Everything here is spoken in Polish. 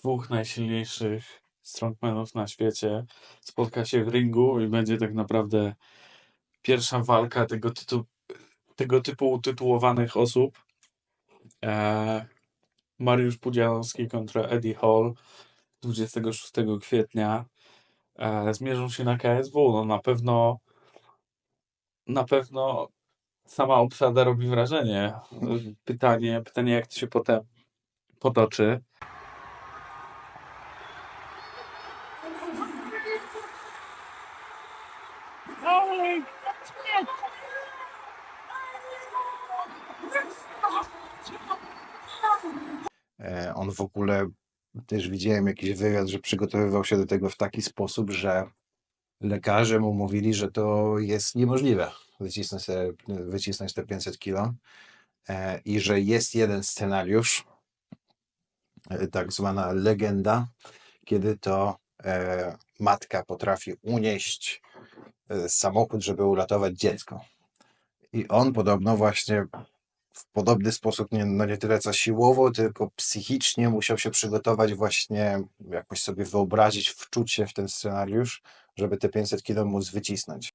dwóch najsilniejszych strongmanów na świecie spotka się w ringu i będzie tak naprawdę pierwsza walka tego, tytu, tego typu utytułowanych osób. E, Mariusz Pudzianowski kontra Eddie Hall 26 kwietnia. E, zmierzą się na KSW. No na pewno na pewno sama obsada robi wrażenie. Pytanie, pytanie jak to się potem potoczy. E, On w ogóle też widziałem jakiś wywiad, że przygotowywał się do tego w taki sposób, że lekarze mu mówili, że to jest niemożliwe wycisnąć, te- wycisnąć te 500 kilo e, i że jest jeden scenariusz, e, tak zwana legenda, kiedy to matka potrafi unieść e, samochód, żeby uratować dziecko. I on podobno właśnie w podobny sposób, nie, no nie tyle co siłowo, tylko psychicznie musiał się przygotować właśnie, jakoś sobie wyobrazić, wczuć się w ten scenariusz, żeby te 500 kilo móc wycisnąć.